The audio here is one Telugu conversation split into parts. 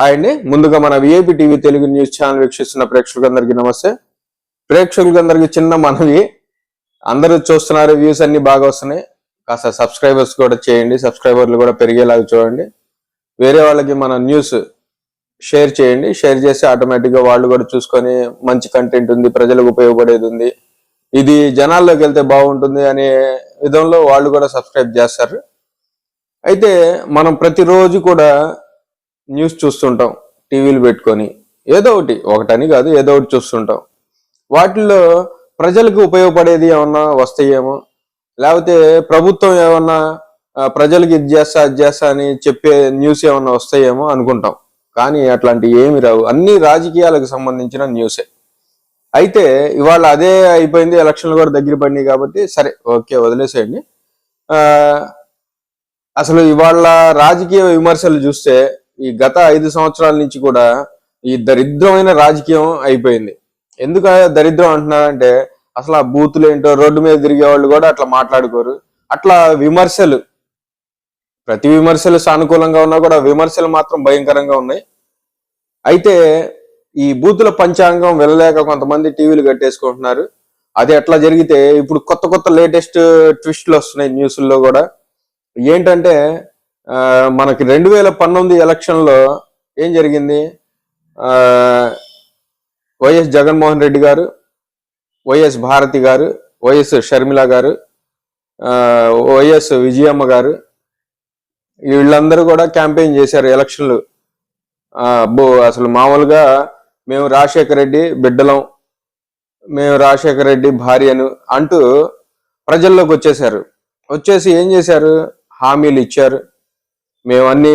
హాయ్ అండి. ముందుగా మన VIP TV Telugu news channel వీక్షిస్తున్న ప్రేక్షకులందరికీ నమస్తే. ప్రేక్షకులందరికీ చిన్న మనవి. అందరూ చూస్తున్నారు వ్యూస్ అన్ని బాగా వస్తున్నాయి. కాస్త సబ్స్క్రైబర్స్ కూడా చేయండి. సబ్స్క్రైబర్లు కూడా పెరిగేలాగా చూడండి. వేరే వాళ్ళకి మన న్యూస్ షేర్ చేయండి. షేర్ చేసి ఆటోమేటిక్గా వాళ్ళు కూడా చూసుకొని మంచి కంటెంట్ ఉంది ప్రజలకు ఉపయోగపడేది ఉంది. ఇది జనాల్లోకి వెళ్తే బాగుంటుంది అనే విధంలో వాళ్ళు కూడా సబ్స్క్రైబ్ చేస్తారు. అయితే మనం ప్రతిరోజు కూడా న్యూస్ చూస్తుంటాం టీవీలు పెట్టుకొని. ఏదో ఒకటి ఒకటని కాదు ఏదో ఒకటి చూస్తుంటాం. వాటిల్లో ప్రజలకు ఉపయోగపడేది ఏమన్నా వస్తాయేమో? లేకపోతే ప్రభుత్వం ఏమన్నా ప్రజలకు ఇది చేస్తా అది చేస్తా అని చెప్పే న్యూస్ ఏమన్నా వస్తాయేమో అనుకుంటాం. కానీ అట్లాంటి ఏమి రావు. అన్ని రాజకీయాలకు సంబంధించిన న్యూసే. అయితే ఇవాళ అదే అయిపోయింది ఎలక్షన్లు కూడా దగ్గర పడినాయి కాబట్టి సరే ఓకే వదిలేసేయండి. అసలు ఇవాళ రాజకీయ విమర్శలు చూస్తే ఈ గత ఐదు సంవత్సరాల నుంచి కూడా ఈ దరిద్రమైన రాజకీయం అయిపోయింది. ఎందుకు దరిద్రం అంటున్నారంటే అసలు ఆ బూతులు ఏంటో రోడ్డు మీద తిరిగే వాళ్ళు కూడా అట్లా మాట్లాడుకోరు. అట్లా విమర్శలు ప్రతి విమర్శలు సానుకూలంగా ఉన్నా కూడా విమర్శలు మాత్రం భయంకరంగా ఉన్నాయి. అయితే ఈ బూతుల పంచాంగం వెళ్ళలేక కొంతమంది టీవీలు కట్టేసుకుంటున్నారు. అది ఎట్లా జరిగితే ఇప్పుడు కొత్త కొత్త లేటెస్ట్ ట్విస్ట్లు వస్తున్నాయి న్యూస్ల్లో కూడా. ఏంటంటే మనకి రెండు వేల పంతొమ్మిది ఎలక్షన్లో ఏం జరిగింది? వైఎస్ జగన్మోహన్ రెడ్డి గారు వైఎస్ భారతి గారు వైఎస్ షర్మిల గారు వైఎస్ విజయమ్మ గారు వీళ్ళందరూ కూడా క్యాంపెయిన్ చేశారు ఎలక్షన్లు. బో అసలు మామూలుగా మేము రాజశేఖర రెడ్డి బిడ్డలం మేము రాజశేఖర రెడ్డి భార్యను అంటూ ప్రజల్లోకి వచ్చేసారు వచ్చేసి ఏం చేశారు? హామీలు ఇచ్చారు. మేము అన్ని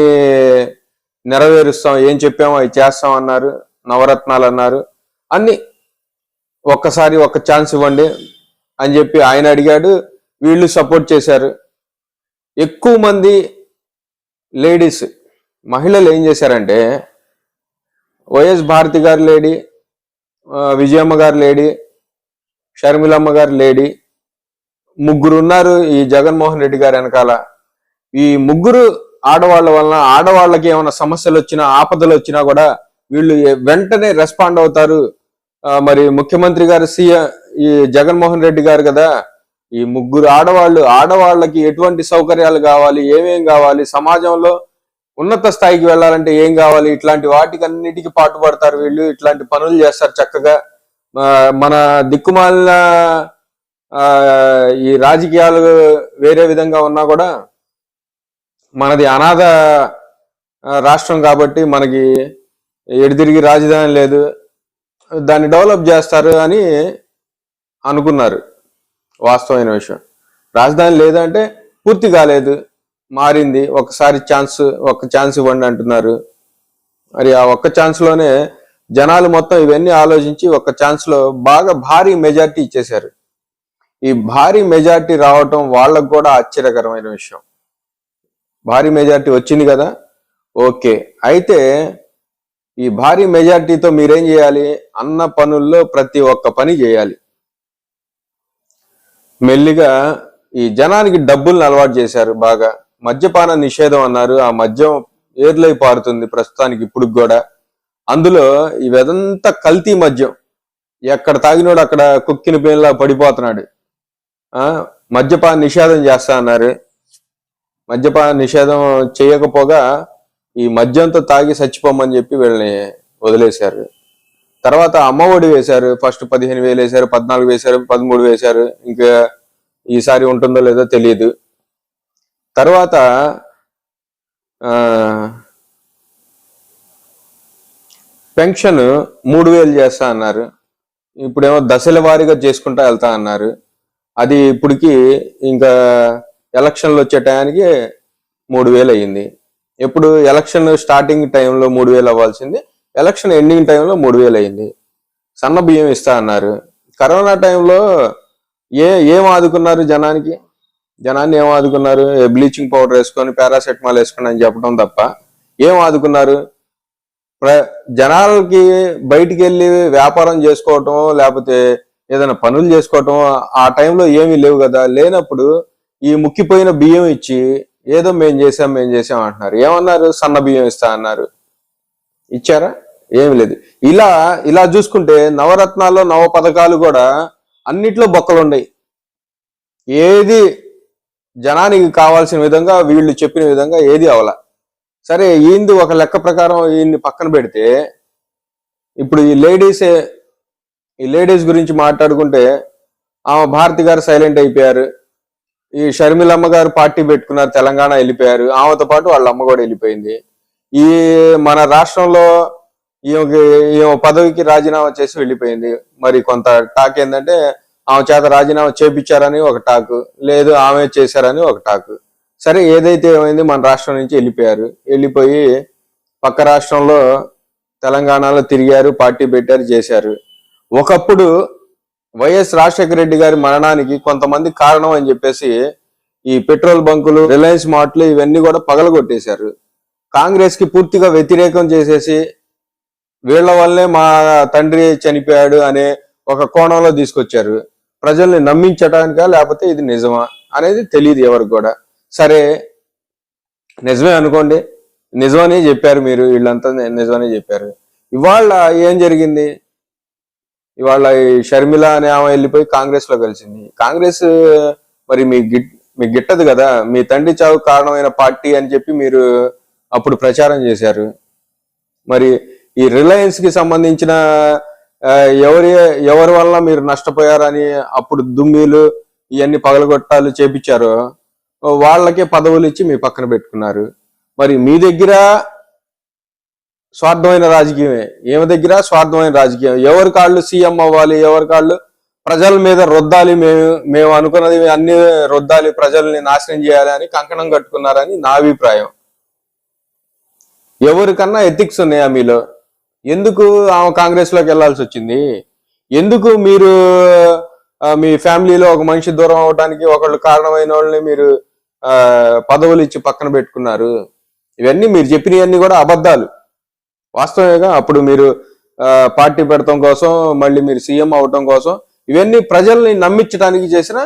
నెరవేరుస్తాం ఏం చెప్పామో అవి చేస్తాం అన్నారు నవరత్నాలు అన్నారు. అన్ని ఒక్కసారి ఒక్క ఛాన్స్ ఇవ్వండి అని చెప్పి ఆయన అడిగాడు వీళ్ళు సపోర్ట్ చేశారు. ఎక్కువ మంది లేడీస్ మహిళలు ఏం చేశారంటే వైఎస్ భారతి గారు లేడీ విజయమ్మ గారు లేడీ షర్మిలమ్మ గారు లేడీ ముగ్గురు ఉన్నారు ఈ జగన్మోహన్ రెడ్డి గారు వెనకాల. ఈ ముగ్గురు ఆడవాళ్ళ వలన ఆడవాళ్ళకి ఏమైనా సమస్యలు వచ్చినా ఆపదలు వచ్చినా కూడా వీళ్ళు వెంటనే రెస్పాండ్ అవుతారు. మరి ముఖ్యమంత్రి గారు సీఎం ఈ జగన్మోహన్ రెడ్డి గారు కదా ఈ ముగ్గురు ఆడవాళ్ళు ఆడవాళ్ళకి ఎటువంటి సౌకర్యాలు కావాలి ఏమేం కావాలి సమాజంలో ఉన్నత స్థాయికి వెళ్ళాలంటే ఏం కావాలి ఇట్లాంటి వాటికి అన్నిటికీ పాటుపడతారు వీళ్ళు ఇట్లాంటి పనులు చేస్తారు చక్కగా. మన దిక్కుమాలిన ఈ రాజకీయాలు వేరే విధంగా ఉన్నా కూడా మనది అనాథ రాష్ట్రం కాబట్టి మనకి ఎడిదిరిగి రాజధాని లేదు. దాన్ని డెవలప్ చేస్తారు అని అనుకున్నారు. వాస్తవమైన విషయం. రాజధాని లేదంటే పూర్తి కాలేదు. మారింది. ఒకసారి ఛాన్స్ ఒక ఛాన్స్ ఇవ్వండి అంటున్నారు. మరి ఆ ఒక్క ఛాన్స్లోనే జనాలు మొత్తం ఇవన్నీ ఆలోచించి ఒక ఛాన్స్లో బాగా భారీ మెజార్టీ ఇచ్చేశారు. ఈ భారీ మెజార్టీ రావటం వాళ్ళకు కూడా ఆశ్చర్యకరమైన విషయం. భారీ మెజార్టీ వచ్చింది కదా? ఓకే. అయితే ఈ భారీ మెజార్టీతో మీరేం చేయాలి? అన్న పనుల్లో ప్రతి ఒక్క పని చేయాలి. మెల్లిగా ఈ జనానికి డబ్బుల్ని అలవాటు చేశారు బాగా. మద్యపాన నిషేధం అన్నారు. ఆ మద్యం ఏర్లై పారుతుంది ప్రస్తుతానికి ఇప్పుడు కూడా. అందులో ఇదంతా కల్తీ మద్యం. ఎక్కడ తాగినోడు అక్కడ కుక్కిన పేన్లా పడిపోతున్నాడు. మద్యపాన నిషేధం చేస్తా అన్నారు. మద్యపాన నిషేధం చేయకపోగా ఈ మద్యంతో తాగి చచ్చిపోమని చెప్పి వీళ్ళని వదిలేశారు. తర్వాత అమ్మఒడి వేశారు ఫస్ట్ పదిహేను వేలు వేశారు పద్నాలుగు వేశారు పదమూడు వేశారు ఇంకా ఈసారి ఉంటుందో లేదో తెలియదు. తర్వాత పెన్షన్ మూడు వేలు చేస్తా అన్నారు. ఇప్పుడేమో దశల వారీగా చేసుకుంటా వెళ్తా అన్నారు. అది ఇప్పటికి ఇంకా ఎలక్షన్లు వచ్చే టయానికి మూడు వేలు అయ్యింది. ఇప్పుడు ఎలక్షన్ స్టార్టింగ్ టైంలో మూడు వేలు అవ్వాల్సింది. ఎలక్షన్ ఎండింగ్ టైంలో మూడు వేలు అయింది సన్న బియ్యం ఇస్తా అన్నారు. కరోనా టైంలో ఏ ఏం ఆదుకున్నారు జనానికి? జనాన్ని ఏం ఆదుకున్నారు? బ్లీచింగ్ పౌడర్ వేసుకొని పారాసెటమాల్ వేసుకొని అని చెప్పడం తప్ప ఏం ఆదుకున్నారు? ప్ర జనాలకి బయటికి వెళ్ళి వ్యాపారం చేసుకోవటం లేకపోతే ఏదైనా పనులు చేసుకోవటం ఆ టైంలో ఏమీ లేవు కదా. లేనప్పుడు ఈ ముక్కిపోయిన బియ్యం ఇచ్చి ఏదో మేం చేసాం మేం చేసాం అంటున్నారు. ఏమన్నారు? సన్న బియ్యం ఇస్తా అన్నారు. ఇచ్చారా? ఏమి లేదు. ఇలా ఇలా చూసుకుంటే నవరత్నాల్లో నవ పథకాలు కూడా అన్నిట్లో బొక్కలు ఉన్నాయి ఏది జనానికి కావాల్సిన విధంగా వీళ్ళు చెప్పిన విధంగా ఏది అవల. సరే ఈంది ఒక లెక్క ప్రకారం ఈయన్ని పక్కన పెడితే ఇప్పుడు ఈ లేడీస్ ఈ లేడీస్ గురించి మాట్లాడుకుంటే ఆమె భారతి గారు సైలెంట్ అయిపోయారు. ఈ షర్మిలమ్మ గారు పార్టీ పెట్టుకున్నారు తెలంగాణ వెళ్ళిపోయారు. ఆమెతో పాటు వాళ్ళ అమ్మ కూడా వెళ్ళిపోయింది. ఈ మన రాష్ట్రంలో ఈమెకి ఈమె పదవికి రాజీనామా చేసి వెళ్ళిపోయింది. మరి కొంత టాక్ ఏంటంటే ఆమె చేత రాజీనామా చేపించారని ఒక టాక్ లేదు ఆమె చేశారని ఒక టాక్. సరే ఏదైతే ఏమైంది మన రాష్ట్రం నుంచి వెళ్ళిపోయారు. వెళ్ళిపోయి పక్క రాష్ట్రంలో తెలంగాణలో తిరిగారు పార్టీ పెట్టారు చేశారు. ఒకప్పుడు వైఎస్ రాజశేఖర రెడ్డి గారి మరణానికి కొంతమంది కారణం అని చెప్పేసి ఈ పెట్రోల్ బంకులు రిలయన్స్ మార్ట్లు ఇవన్నీ కూడా పగలగొట్టేశారు. కాంగ్రెస్కి పూర్తిగా వ్యతిరేకం చేసేసి వీళ్ళ వల్లే మా తండ్రి చనిపోయాడు అనే ఒక కోణంలో తీసుకొచ్చారు. ప్రజల్ని నమ్మించడానికా లేకపోతే ఇది నిజమా అనేది తెలియదు ఎవరికి కూడా. సరే నిజమే అనుకోండి. నిజమనే చెప్పారు మీరు వీళ్ళంతా నిజమనే చెప్పారు. ఇవాళ ఏం జరిగింది? ఇవాళ ఈ షర్మిల అనే ఆమె వెళ్ళిపోయి కాంగ్రెస్లో కలిసింది కాంగ్రెస్ మరి మీ గిట్ మీకు గిట్టదు కదా మీ తండ్రి చావు కారణమైన పార్టీ అని చెప్పి మీరు అప్పుడు ప్రచారం చేశారు. మరి ఈ రిలయన్స్కి సంబంధించిన ఎవరి ఎవరి వల్ల మీరు నష్టపోయారని అప్పుడు దుమ్మీలు ఇవన్నీ పగలగొట్టాలు చేపించారో. వాళ్ళకే పదవులు ఇచ్చి మీ పక్కన పెట్టుకున్నారు. మరి మీ దగ్గర స్వార్థమైన రాజకీయమే. ఏమి దగ్గర? స్వార్థమైన రాజకీయం ఎవరి కాళ్ళు సీఎం అవ్వాలి? ఎవరి కాళ్ళు? ప్రజల మీద రొద్దాలి మేము మేము అనుకున్నది అన్ని రొద్దాలి ప్రజల్ని నాశనం చేయాలి అని కంకణం కట్టుకున్నారని నా అభిప్రాయం. ఎవరికన్నా ఎథిక్స్ ఉన్నాయా మీలో? ఎందుకు ఆమె కాంగ్రెస్లోకి వెళ్ళాల్సి వచ్చింది? ఎందుకు మీరు మీ ఫ్యామిలీలో ఒక మనిషి దూరం అవడానికి ఒకళ్ళు కారణమైన వాళ్ళని మీరు పదవులు ఇచ్చి పక్కన పెట్టుకున్నారు? ఇవన్నీ మీరు చెప్పినవన్నీ కూడా అబద్ధాలు. వాస్తవేగా అప్పుడు మీరు పార్టీ పెడతాం కోసం మళ్ళీ మీరు సీఎం అవటం కోసం ఇవన్నీ ప్రజల్ని నమ్మించడానికి చేసిన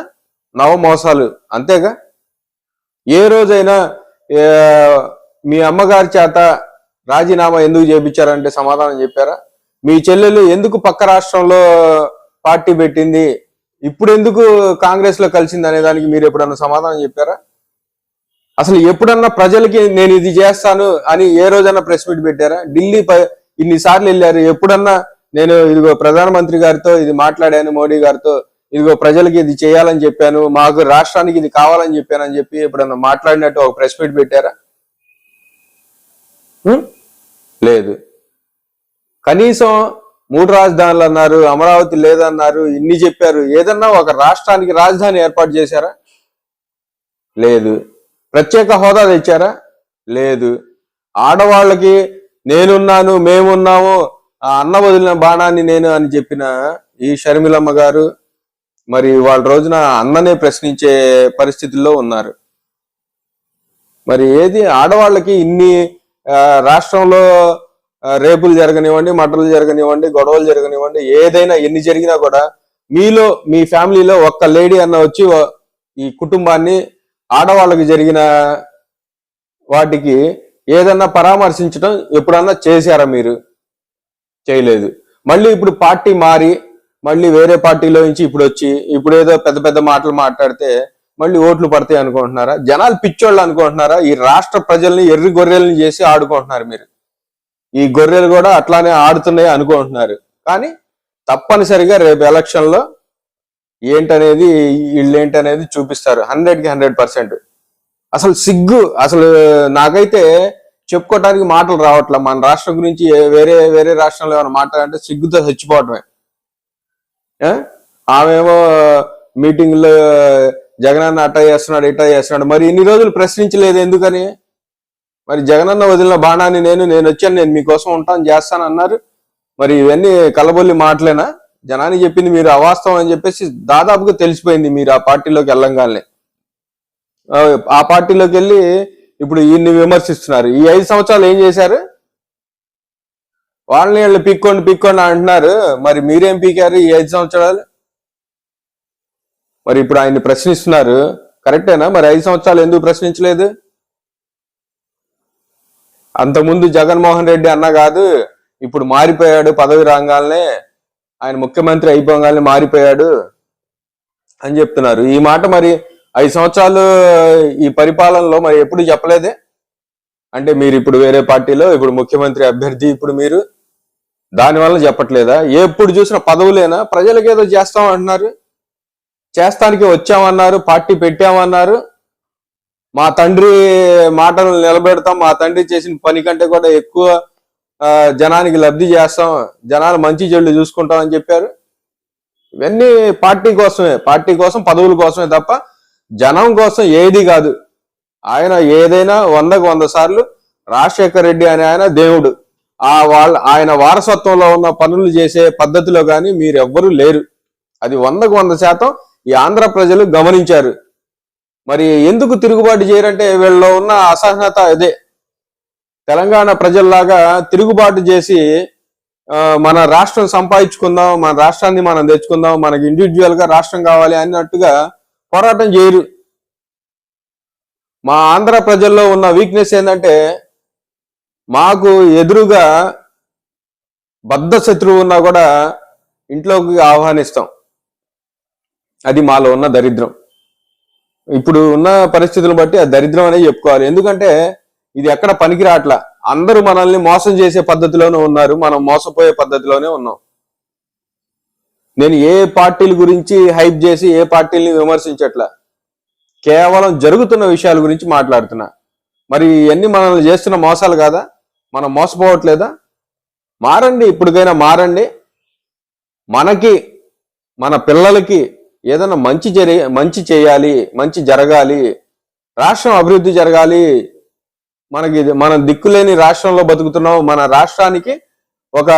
నవ మోసాలు అంతేగా? ఏ రోజైనా మీ అమ్మగారి చేత రాజీనామా ఎందుకు చేపించారంటే సమాధానం చెప్పారా? మీ చెల్లెలు ఎందుకు పక్క రాష్ట్రంలో పార్టీ పెట్టింది? ఇప్పుడు ఎందుకు కాంగ్రెస్లో కలిసింది అనే దానికి మీరు ఎప్పుడన్నా సమాధానం చెప్పారా? అసలు ఎప్పుడన్నా ప్రజలకి నేను ఇది చేస్తాను అని ఏ రోజన్నా ప్రెస్ మీట్ పెట్టారా? ఢిల్లీ ప- ఇన్నిసార్లు వెళ్ళారు. ఎప్పుడన్నా నేను ఇదిగో ప్రధానమంత్రి గారితో ఇది మాట్లాడాను మోడీ గారితో ఇదిగో ప్రజలకి ఇది చేయాలని చెప్పాను మాకు రాష్ట్రానికి ఇది కావాలని చెప్పాను అని చెప్పి ఎప్పుడన్నా మాట్లాడినట్టు ఒక ప్రెస్ మీట్ పెట్టారా? లేదు. కనీసం మూడు రాజధానులు అన్నారు అమరావతి లేదన్నారు ఇన్ని చెప్పారు. ఏదన్నా ఒక రాష్ట్రానికి రాజధాని ఏర్పాటు చేశారా? లేదు. ప్రత్యేక హోదా తెచ్చారా? లేదు. ఆడవాళ్ళకి నేనున్నాను మేమున్నాము ఆ అన్న వదిలిన బాణాన్ని నేను అని చెప్పిన ఈ షర్మిలమ్మ గారు మరి వాళ్ళ రోజున అన్ననే ప్రశ్నించే పరిస్థితుల్లో ఉన్నారు. మరి ఏది? ఆడవాళ్ళకి ఇన్ని రాష్ట్రంలో రేపులు జరగనివ్వండి మటలు జరగనివ్వండి గొడవలు జరగనివ్వండి ఏదైనా ఎన్ని జరిగినా కూడా మీలో మీ ఫ్యామిలీలో ఒక్క లేడీ అన్న వచ్చి ఈ కుటుంబాన్ని ఆడవాళ్ళకి జరిగిన వాటికి ఏదన్నా పరామర్శించడం ఎప్పుడన్నా చేశారా మీరు? చేయలేదు. మళ్ళీ ఇప్పుడు పార్టీ మారి మళ్ళీ వేరే పార్టీలో నుంచి ఇప్పుడు వచ్చి ఇప్పుడు ఏదో పెద్ద పెద్ద మాటలు మాట్లాడితే మళ్ళీ ఓట్లు పడతాయి అనుకుంటున్నారా? జనాలు పిచ్చోళ్ళు అనుకుంటున్నారా? ఈ రాష్ట్ర ప్రజల్ని ఎర్రి గొర్రెల్ని చేసి ఆడుకుంటున్నారు మీరు. ఈ గొర్రెలు కూడా అట్లానే ఆడుతున్నాయి అనుకుంటున్నారు. కానీ తప్పనిసరిగా రేపు ఎలక్షన్లో ఏంటనేది వీళ్ళు అనేది చూపిస్తారు. హండ్రెడ్కి హండ్రెడ్ పర్సెంట్. అసలు సిగ్గు. అసలు నాకైతే చెప్పుకోవటానికి మాటలు రావట్లే. మన రాష్ట్రం గురించి వేరే వేరే రాష్ట్రంలో ఏమైనా మాట్లాడంటే సిగ్గుతో చచ్చిపోవటమే. ఆమెమో మీటింగ్లో జగనన్న అట్ట చేస్తున్నాడు ఇట్ట చేస్తున్నాడు. మరి ఇన్ని రోజులు ప్రశ్నించలేదు ఎందుకని? మరి జగనన్న వదిలిన బాణాన్ని నేను నేను వచ్చాను నేను మీకోసం ఉంటాను చేస్తాను అన్నారు మరి ఇవన్నీ కలబొల్లి మాటలేనా? జనానికి చెప్పింది మీరు అవాస్తవం అని చెప్పేసి దాదాపుగా తెలిసిపోయింది మీరు ఆ పార్టీలోకి వెళ్ళంగానే. ఆ, పార్టీలోకి వెళ్ళి ఇప్పుడు ఈయన్ని విమర్శిస్తున్నారు. ఈ ఐదు సంవత్సరాలు ఏం చేశారు? వాళ్ళని వీళ్ళు పీక్కోండి పీక్కోండి అంటున్నారు. మరి మీరేం పీకారు ఈ ఐదు సంవత్సరాలు? మరి ఇప్పుడు ఆయన్ని ప్రశ్నిస్తున్నారు. కరెక్టేనా? మరి ఐదు సంవత్సరాలు ఎందుకు ప్రశ్నించలేదు? అంతకుముందు జగన్మోహన్ రెడ్డి అన్న కాదు ఇప్పుడు మారిపోయాడు పదవి రాగానే ఆయన ముఖ్యమంత్రి అయిపోగానే మారిపోయాడు అని చెప్తున్నారు. ఈ మాట మరి ఐదు సంవత్సరాలు ఈ పరిపాలనలో మరి ఎప్పుడు చెప్పలేదే? అంటే మీరు ఇప్పుడు వేరే పార్టీలో ఇప్పుడు ముఖ్యమంత్రి అభ్యర్థి ఇప్పుడు మీరు దానివల్ల చెప్పట్లేదా? ఎప్పుడు చూసిన పదవులేనా? ప్రజలకు ఏదో చేస్తాం అంటున్నారు చేస్తానికి వచ్చామన్నారు పార్టీ పెట్టామన్నారు. మా తండ్రి మాటలు నిలబెడతాం మా తండ్రి చేసిన పని కంటే కూడా ఎక్కువ జనానికి లబ్ధి చేస్తాం జనాలు మంచి చెడులు చూసుకుంటాం అని చెప్పారు. ఇవన్నీ పార్టీ కోసమే పార్టీ కోసం పదవుల కోసమే తప్ప జనం కోసం ఏది కాదు. ఆయన ఏదైనా వందకు వంద సార్లు రాజశేఖర్ రెడ్డి అనే ఆయన దేవుడు. ఆ వాళ్ళ ఆయన వారసత్వంలో ఉన్న పనులు చేసే పద్ధతిలో కానీ మీరెవ్వరూ లేరు. అది వందకు వంద శాతం ఈ ఆంధ్ర ప్రజలు గమనించారు. మరి ఎందుకు తిరుగుబాటు చేయరంటే వీళ్ళలో ఉన్న అసహనత అదే. తెలంగాణ ప్రజల్లాగా తిరుగుబాటు చేసి మన రాష్ట్రం సంపాదించుకుందాం మన రాష్ట్రాన్ని మనం తెచ్చుకుందాం మనకి ఇండివిజువల్గా రాష్ట్రం కావాలి అన్నట్టుగా పోరాటం చేయరు. మా ఆంధ్ర ప్రజల్లో ఉన్న వీక్నెస్ ఏంటంటే మాకు ఎదురుగా బద్ధ శత్రువు ఉన్నా కూడా ఇంట్లోకి ఆహ్వానిస్తాం. అది మాలో ఉన్న దరిద్రం. ఇప్పుడు ఉన్న పరిస్థితులను బట్టి ఆ దరిద్రం అనేది చెప్పుకోవాలి. ఎందుకంటే ఇది ఎక్కడ పనికిరాట్లా? అందరూ మనల్ని మోసం చేసే పద్ధతిలోనే ఉన్నారు మనం మోసపోయే పద్ధతిలోనే ఉన్నాం. నేను ఏ పార్టీల గురించి హైప్ చేసి ఏ పార్టీలని విమర్శించట్లా? కేవలం జరుగుతున్న విషయాల గురించి మాట్లాడుతున్నా. మరి ఇవన్నీ మనల్ని చేస్తున్న మోసాలు కాదా? మనం మోసపోవట్లేదా? మారండి ఇప్పటికైనా మారండి. మనకి మన పిల్లలకి ఏదైనా మంచి జరి మంచి చేయాలి మంచి జరగాలి రాష్ట్రం అభివృద్ధి జరగాలి మనకి ఇది- మనం దిక్కులేని రాష్ట్రంలో బతుకుతున్నాం మన రాష్ట్రానికి ఒక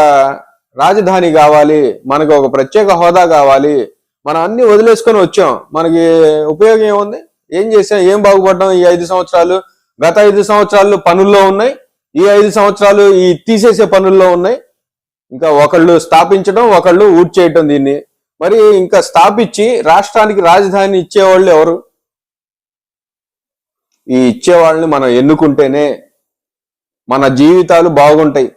రాజధాని కావాలి మనకు ఒక ప్రత్యేక హోదా కావాలి. మనం అన్ని వదిలేసుకొని వచ్చాం. మనకి ఉపయోగం ఏముంది? ఏం చేసాం? ఏం బాగుపడ్డాం? ఈ ఐదు సంవత్సరాలు? గత ఐదు సంవత్సరాలు పనుల్లో ఉన్నాయి. ఈ ఐదు సంవత్సరాలు ఈ తీసేసే పనుల్లో ఉన్నాయి. ఇంకా ఒకళ్ళు స్థాపించడం ఒకళ్ళు ఊడ్చేయటం దీన్ని. మరి ఇంకా స్థాపించి రాష్ట్రానికి రాజధాని ఇచ్చేవాళ్ళు ఎవరు? ఈ ఇచ్చేవాళ్ళని మనం ఎన్నుకుంటేనే మన జీవితాలు బాగుంటాయి.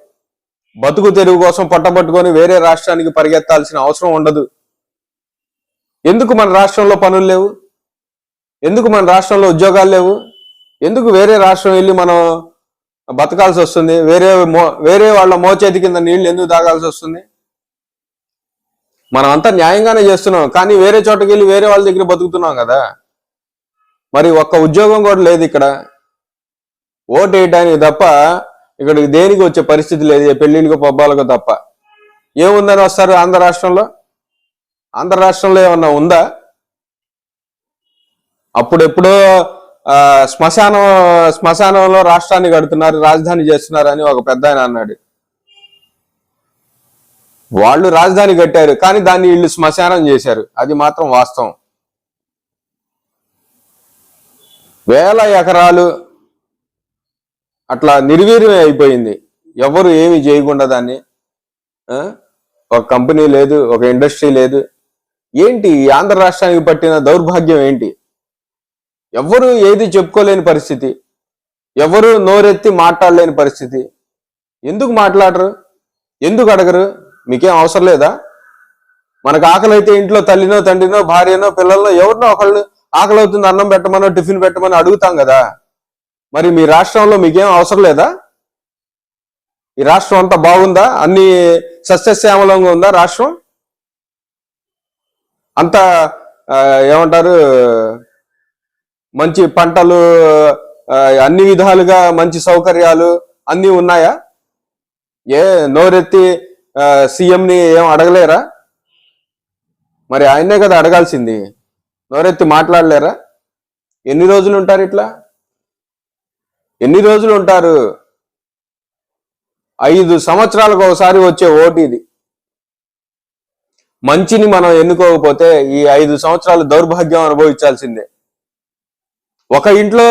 బతుకు తెరువు కోసం పట్టబట్టుకొని వేరే రాష్ట్రానికి పరిగెత్తాల్సిన అవసరం ఉండదు. ఎందుకు మన రాష్ట్రంలో పనులు లేవు? ఎందుకు మన రాష్ట్రంలో ఉద్యోగాలు లేవు? ఎందుకు వేరే రాష్ట్రం వెళ్ళి మనం బతకాల్సి వస్తుంది? వేరే మో వేరే వాళ్ళ మోచేతి కింద నీళ్ళు ఎందుకు తాగాల్సి వస్తుంది? మనం అంతా న్యాయంగానే చేస్తున్నాం. కానీ వేరే చోటకి వెళ్ళి వేరే వాళ్ళ దగ్గర బతుకుతున్నాం కదా. మరి ఒక్క ఉద్యోగం కూడా లేదు ఇక్కడ. ఓటు వేయటానికి తప్ప ఇక్కడికి దేనికి వచ్చే పరిస్థితి లేదు. ఏ పెళ్ళిళ్ళకు పబ్బాలకు తప్ప. ఏముందని వస్తారు ఆంధ్ర రాష్ట్రంలో? ఆంధ్ర రాష్ట్రంలో ఏమన్నా ఉందా? అప్పుడెప్పుడో శ్మశానం శ్మశానంలో రాష్ట్రాన్ని కడుతున్నారు రాజధాని చేస్తున్నారు అని ఒక పెద్ద ఆయన అన్నాడు. వాళ్ళు రాజధాని కట్టారు కానీ దాన్ని వీళ్ళు శ్మశానం చేశారు. అది మాత్రం వాస్తవం. వేల ఎకరాలు అట్లా నిర్వీర్యం అయిపోయింది. ఎవరు ఏమి చేయకుండా దాన్ని ఒక కంపెనీ లేదు ఒక ఇండస్ట్రీ లేదు. ఏంటి ఈ ఆంధ్ర రాష్ట్రానికి పట్టిన దౌర్భాగ్యం ఏంటి? ఎవ్వరు ఏది చెప్పుకోలేని పరిస్థితి. ఎవరు నోరెత్తి మాట్లాడలేని పరిస్థితి. ఎందుకు మాట్లాడరు? ఎందుకు అడగరు? మీకేం అవసరం లేదా? మనకు ఆకలి అయితే ఇంట్లో తల్లినో తండ్రినో భార్యనో పిల్లలనో ఎవరినో ఒకళ్ళు ఆకలి అవుతుంది అన్నం పెట్టమనో టిఫిన్ పెట్టమని అడుగుతాం కదా. మరి మీ రాష్ట్రంలో మీకేం అవసరం లేదా? ఈ రాష్ట్రం అంతా బాగుందా? అన్ని సస్యశ్యామలంగా ఉందా రాష్ట్రం? అంత ఏమంటారు మంచి పంటలు అన్ని విధాలుగా మంచి సౌకర్యాలు అన్నీ ఉన్నాయా? ఏ నోరెత్తి సీఎంని ఏం అడగలేరా? మరి ఆయనే కదా అడగాల్సింది. నోరెత్తి మాట్లాడలేరా? ఎన్ని రోజులు ఉంటారు ఇట్లా? ఎన్ని రోజులు ఉంటారు? ఐదు సంవత్సరాలకు ఒకసారి వచ్చే ఓటు ఇది. మంచిని మనం ఎన్నుకోకపోతే ఈ ఐదు సంవత్సరాలు దౌర్భాగ్యం అనుభవించాల్సిందే. ఒక ఇంట్లో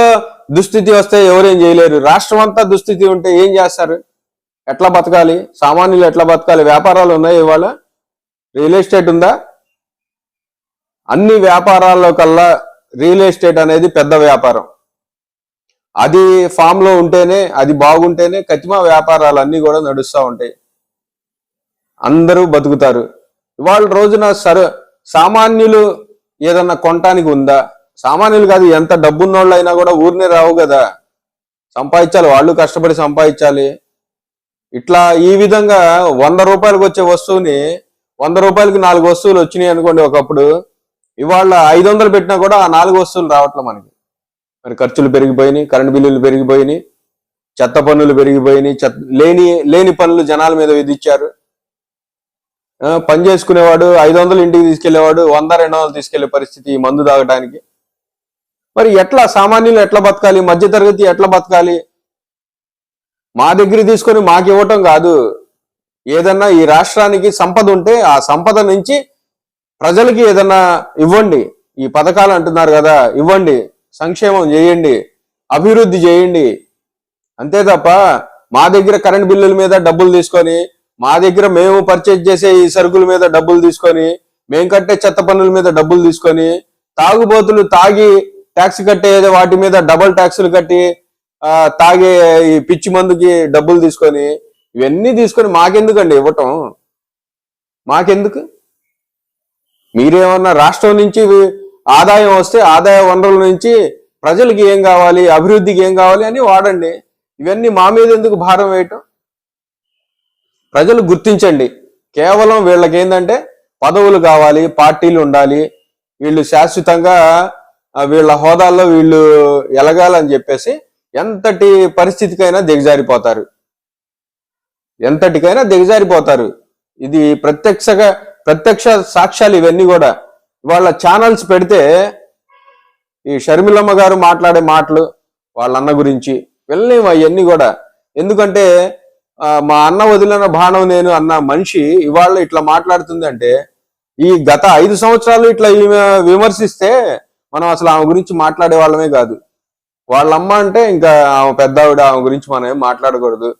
దుస్థితి వస్తే ఎవరేం చేయలేరు. రాష్ట్రం అంతా దుస్థితి ఉంటే ఏం చేస్తారు? ఎట్లా బతకాలి? సామాన్యులు ఎట్లా బతకాలి? వ్యాపారాలు ఉన్నాయి ఇవాళ? రియల్ ఎస్టేట్ ఉందా? అన్ని వ్యాపారాల్లో కల్లా రియల్ ఎస్టేట్ అనేది పెద్ద వ్యాపారం. అది ఫామ్లో ఉంటేనే అది బాగుంటేనే కతిమా వ్యాపారాలు అన్ని కూడా నడుస్తూ ఉంటాయి. అందరూ బతుకుతారు. ఇవాళ రోజున సర సామాన్యులు ఏదన్నా కొనటానికి ఉందా? సామాన్యులు కాదు ఎంత డబ్బున్నోళ్ళు అయినా కూడా ఊరినే రావు కదా. సంపాదించాలి వాళ్ళు కష్టపడి సంపాదించాలి. ఇట్లా ఈ విధంగా వంద రూపాయలకు వచ్చే వస్తువుని వంద రూపాయలకి నాలుగు వస్తువులు వచ్చినాయి అనుకోండి ఒకప్పుడు ఇవాళ ఐదు వందలు పెట్టినా కూడా ఆ నాలుగు వస్తువులు రావట్లే మనకి. మరి ఖర్చులు పెరిగిపోయినాయి కరెంట్ బిల్లులు పెరిగిపోయినాయి చెత్త పన్నులు పెరిగిపోయినాయి చెత్త లేని లేని పనులు జనాల మీద విధించారు. పని చేసుకునేవాడు ఐదు వందలు ఇంటికి తీసుకెళ్ళేవాడు వంద రెండు వందలు తీసుకెళ్ళే పరిస్థితి ఈ మందు తాగడానికి మరి ఎట్లా సామాన్యులు ఎట్లా బతకాలి మధ్యతరగతి ఎట్లా బతకాలి? మా దగ్గర తీసుకొని మాకు ఇవ్వటం కాదు. ఏదన్నా ఈ రాష్ట్రానికి సంపద ఉంటే ఆ సంపద నుంచి ప్రజలకి ఏదన్నా ఇవ్వండి ఈ పథకాలు అంటున్నారు కదా ఇవ్వండి సంక్షేమం చేయండి అభివృద్ధి చేయండి. అంతే తప్ప మా దగ్గర కరెంట్ బిల్లుల మీద డబ్బులు తీసుకొని మా దగ్గర మేము పర్చేజ్ చేసే ఈ సరుకుల మీద డబ్బులు తీసుకొని మేము కట్టే చెత్త పనుల మీద డబ్బులు తీసుకొని తాగుబోతులు తాగి ట్యాక్స్ కట్టే వాటి మీద డబుల్ ట్యాక్సులు కట్టి తాగే ఈ పిచ్చి మందుకి డబ్బులు తీసుకొని ఇవన్నీ తీసుకొని మాకెందుకండి ఇవ్వటం? మాకెందుకు? మీరేమన్నా రాష్ట్రం నుంచి ఆదాయం వస్తే ఆదాయ వనరుల నుంచి ప్రజలకి ఏం కావాలి అభివృద్ధికి ఏం కావాలి అని వాడండి. ఇవన్నీ మా మీద ఎందుకు భారం వేయటం? ప్రజలు గుర్తించండి. కేవలం వీళ్ళకి ఏంటంటే పదవులు కావాలి పార్టీలు ఉండాలి. వీళ్ళు శాశ్వతంగా వీళ్ళ హోదాల్లో వీళ్ళు ఎలగాలని చెప్పేసి ఎంతటి పరిస్థితికైనా దిగజారిపోతారు. ఎంతటికైనా దిగజారిపోతారు. ఇది ప్రత్యక్షగా ప్రత్యక్ష సాక్ష్యాలు ఇవన్నీ కూడా వాళ్ళ ఛానల్స్ పెడితే ఈ షర్మిలమ్మ గారు మాట్లాడే మాటలు వాళ్ళ అన్న గురించి వెళ్ళలేము అవన్నీ కూడా. ఎందుకంటే మా అన్న వదిలిన బాణం నేను అన్న మనిషి ఇవాళ ఇట్లా మాట్లాడుతుంది అంటే ఈ గత ఐదు సంవత్సరాలు ఇట్లా విమర్శిస్తే మనం అసలు ఆమె గురించి మాట్లాడే వాళ్ళమే కాదు. వాళ్ళమ్మ అంటే ఇంకా ఆమె పెద్ద ఆవిడ ఆమె గురించి మనం ఏం మాట్లాడకూడదు.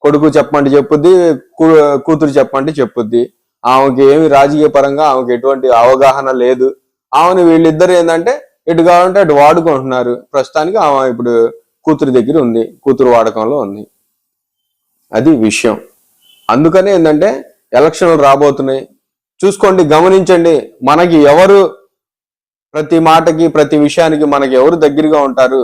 కొడుకు చెప్పమంటే చెప్పుద్ది కూ- కూతురు చెప్పమంటే చెప్పుద్ది. ఆమెకి ఏమి రాజకీయ పరంగా ఆమెకి ఎటువంటి అవగాహన లేదు. ఆమెను వీళ్ళిద్దరు ఏంటంటే ఇటు కావాలంటే అటు వాడుకుంటున్నారు. ప్రస్తుతానికి ఆమె ఇప్పుడు కూతురు దగ్గర ఉంది కూతురు వాడకంలో ఉంది. అది విషయం. అందుకనే ఏంటంటే ఎలక్షన్లు రాబోతున్నాయి. చూసుకోండి గమనించండి మనకి ఎవరు ప్రతి మాటకి ప్రతి విషయానికి మనకి ఎవరు దగ్గరగా ఉంటారు?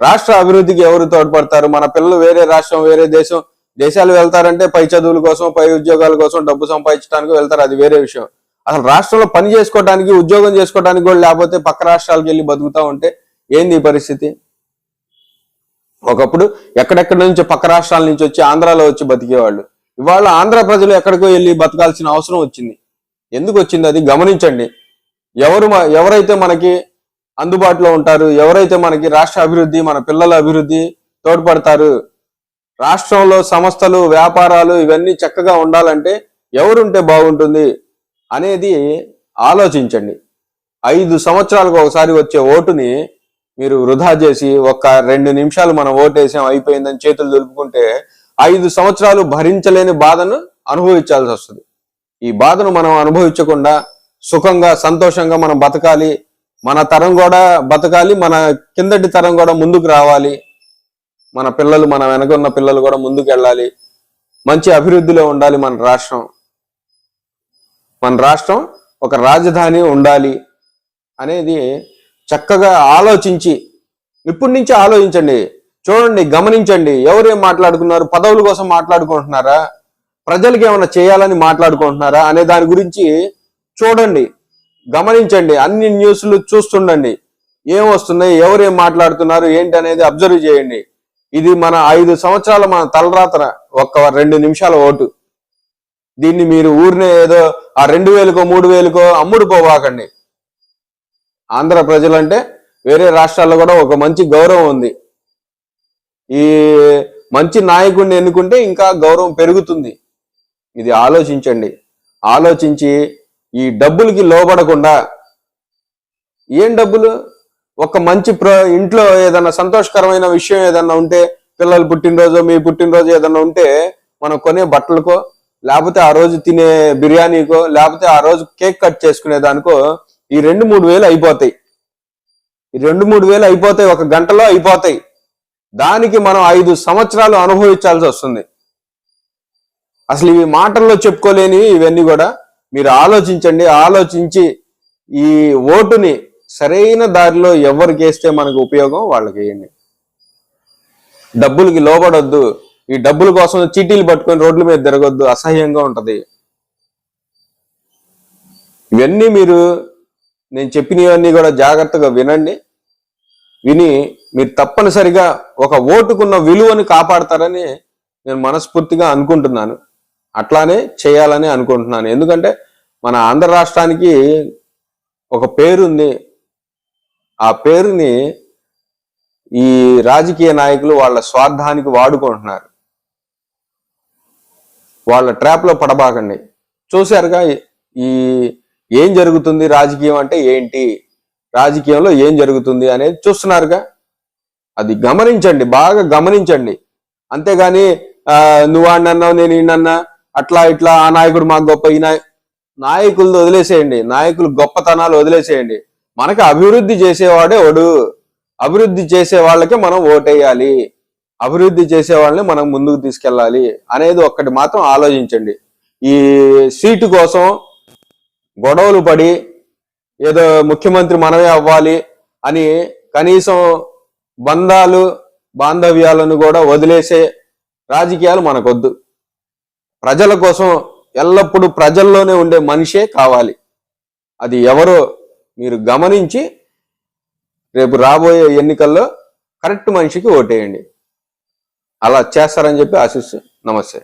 రాష్ట్ర అభివృద్ధికి ఎవరు తోడ్పడతారు? మన పిల్లలు వేరే రాష్ట్రం వేరే దేశం దేశాలు వెళ్తారంటే పై చదువుల కోసం పై ఉద్యోగాల కోసం డబ్బు సంపాదించడానికి వెళ్తారు. అది వేరే విషయం. అసలు రాష్ట్రంలో పని చేసుకోవడానికి ఉద్యోగం చేసుకోవడానికి కూడా లేకపోతే పక్క రాష్ట్రాలకు వెళ్ళి బతుకుతా ఉంటే ఏంది ఈ పరిస్థితి? ఒకప్పుడు ఎక్కడెక్కడి నుంచి పక్క రాష్ట్రాల నుంచి వచ్చి ఆంధ్రాలో వచ్చి బతికేవాళ్ళు. ఇవాళ ఆంధ్ర ప్రజలు ఎక్కడికో వెళ్ళి బతకాల్సిన అవసరం వచ్చింది. ఎందుకు వచ్చింది? అది గమనించండి. ఎవరు మ- ఎవరైతే మనకి అందుబాటులో ఉంటారు ఎవరైతే మనకి రాష్ట్ర అభివృద్ధి మన పిల్లల అభివృద్ధి తోడ్పడతారు రాష్ట్రంలో సంస్థలు వ్యాపారాలు ఇవన్నీ చక్కగా ఉండాలంటే ఎవరుంటే బాగుంటుంది అనేది ఆలోచించండి. ఐదు సంవత్సరాలకు ఒకసారి వచ్చే ఓటుని మీరు వృధా చేసి ఒక రెండు నిమిషాలు మనం ఓటేసాం అయిపోయిందని చేతులు దులుపుకుంటే ఐదు సంవత్సరాలు భరించలేని బాధను అనుభవించాల్సి వస్తుంది. ఈ బాధను మనం అనుభవించకుండా సుఖంగా సంతోషంగా మనం బతకాలి. మన తరం కూడా బతకాలి మన కిందటి తరం కూడా ముందుకు రావాలి. మన పిల్లలు మన వెనక ఉన్న పిల్లలు కూడా ముందుకు వెళ్ళాలి మంచి అభివృద్ధిలో ఉండాలి మన రాష్ట్రం. మన రాష్ట్రం ఒక రాజధాని ఉండాలి అనేది చక్కగా ఆలోచించి ఇప్పటి నుంచి ఆలోచించండి. చూడండి గమనించండి. ఎవరేం మాట్లాడుకున్నారు పదవుల కోసం మాట్లాడుకుంటున్నారా? ప్రజలకి ఏమైనా చేయాలని మాట్లాడుకుంటున్నారా? అనే దాని గురించి చూడండి. గమనించండి. అన్ని న్యూస్లు చూస్తుండండి. ఏం వస్తున్నాయి? ఎవరేం మాట్లాడుతున్నారు? ఏంటి అనేది అబ్జర్వ్ చేయండి. ఇది మన ఐదు సంవత్సరాల మన తలరాతన ఒక్క రెండు నిమిషాల ఓటు. దీన్ని మీరు ఊరినే ఏదో ఆ రెండు వేలకో మూడు వేలకో అమ్ముడు పోవాకండి ఆంధ్ర ప్రజలంటే వేరే రాష్ట్రాల్లో కూడా ఒక మంచి గౌరవం ఉంది. ఈ మంచి నాయకుడిని ఎన్నుకుంటే ఇంకా గౌరవం పెరుగుతుంది. ఇది ఆలోచించండి. ఆలోచించి ఈ డబ్బులకి లోబడకుండా ఏం డబ్బులు? ఒక మంచి ప్ర ఇంట్లో ఏదైనా సంతోషకరమైన విషయం ఏదన్నా ఉంటే పిల్లలు పుట్టినరోజు మీ పుట్టినరోజు ఏదన్నా ఉంటే మనం కొనే బట్టలకో లేకపోతే ఆ రోజు తినే బిర్యానీకో లేకపోతే ఆ రోజు కేక్ కట్ చేసుకునే దానికో ఈ రెండు మూడు వేలు అయిపోతాయి. ఈ రెండు మూడు వేలు అయిపోతాయి ఒక గంటలో అయిపోతాయి. దానికి మనం ఐదు సంవత్సరాలు అనుభవించాల్సి వస్తుంది. అసలు ఇవి మాటల్లో చెప్పుకోలేని ఇవన్నీ కూడా మీరు ఆలోచించండి ఆలోచించి ఈ ఓటుని సరైన దారిలో ఎవరికి వేస్తే మనకు ఉపయోగం వాళ్ళకి వేయండి. డబ్బులకి లోబడొద్దు. ఈ డబ్బుల కోసం చీటీలు పట్టుకొని రోడ్ల మీద తిరగొద్దు. అసహ్యంగా ఉంటది. ఇవన్నీ మీరు నేను చెప్పినవన్నీ కూడా జాగ్రత్తగా వినండి. విని మీరు తప్పనిసరిగా ఒక ఓటుకున్న విలువని కాపాడతారని నేను మనస్ఫూర్తిగా అనుకుంటున్నాను. అట్లానే చేయాలని అనుకుంటున్నాను. ఎందుకంటే మన ఆంధ్ర రాష్ట్రానికి ఒక పేరుంది. ఆ పేరుని ఈ రాజకీయ నాయకులు వాళ్ళ స్వార్థానికి వాడుకుంటున్నారు. వాళ్ళ ట్రాప్లో పడబాకండి. చూశారుగా ఈ ఏం జరుగుతుంది రాజకీయం అంటే ఏంటి? రాజకీయంలో ఏం జరుగుతుంది అనేది చూస్తున్నారుగా. అది గమనించండి బాగా గమనించండి. అంతేగాని నువ్వు అన్నావు నేను ఈయనన్నా అట్లా ఇట్లా ఆ నాయకుడు మాకు గొప్ప ఈ నాయకులు నాయకులది వదిలేసేయండి. నాయకులు గొప్పతనాలు వదిలేసేయండి. మనకి అభివృద్ధి చేసేవాడే ఒడు. అభివృద్ధి చేసే వాళ్ళకే మనం ఓటేయాలి. అభివృద్ధి చేసే వాళ్ళని మనం ముందుకు తీసుకెళ్ళాలి అనేది ఒక్కటి మాత్రం ఆలోచించండి. ఈ సీటు కోసం గొడవలు పడి ఏదో ముఖ్యమంత్రి మనమే అవ్వాలి అని కనీసం బంధాలు బాంధవ్యాలను కూడా వదిలేసే రాజకీయాలు మనకొద్దు. ప్రజల కోసం ఎల్లప్పుడూ ప్రజల్లోనే ఉండే మనిషే కావాలి. అది ఎవరో మీరు గమనించి రేపు రాబోయే ఎన్నికల్లో కరెక్ట్ మనిషికి ఓటేయండి. అలా చేస్తారని చెప్పి ఆశిస్తూ నమస్తే.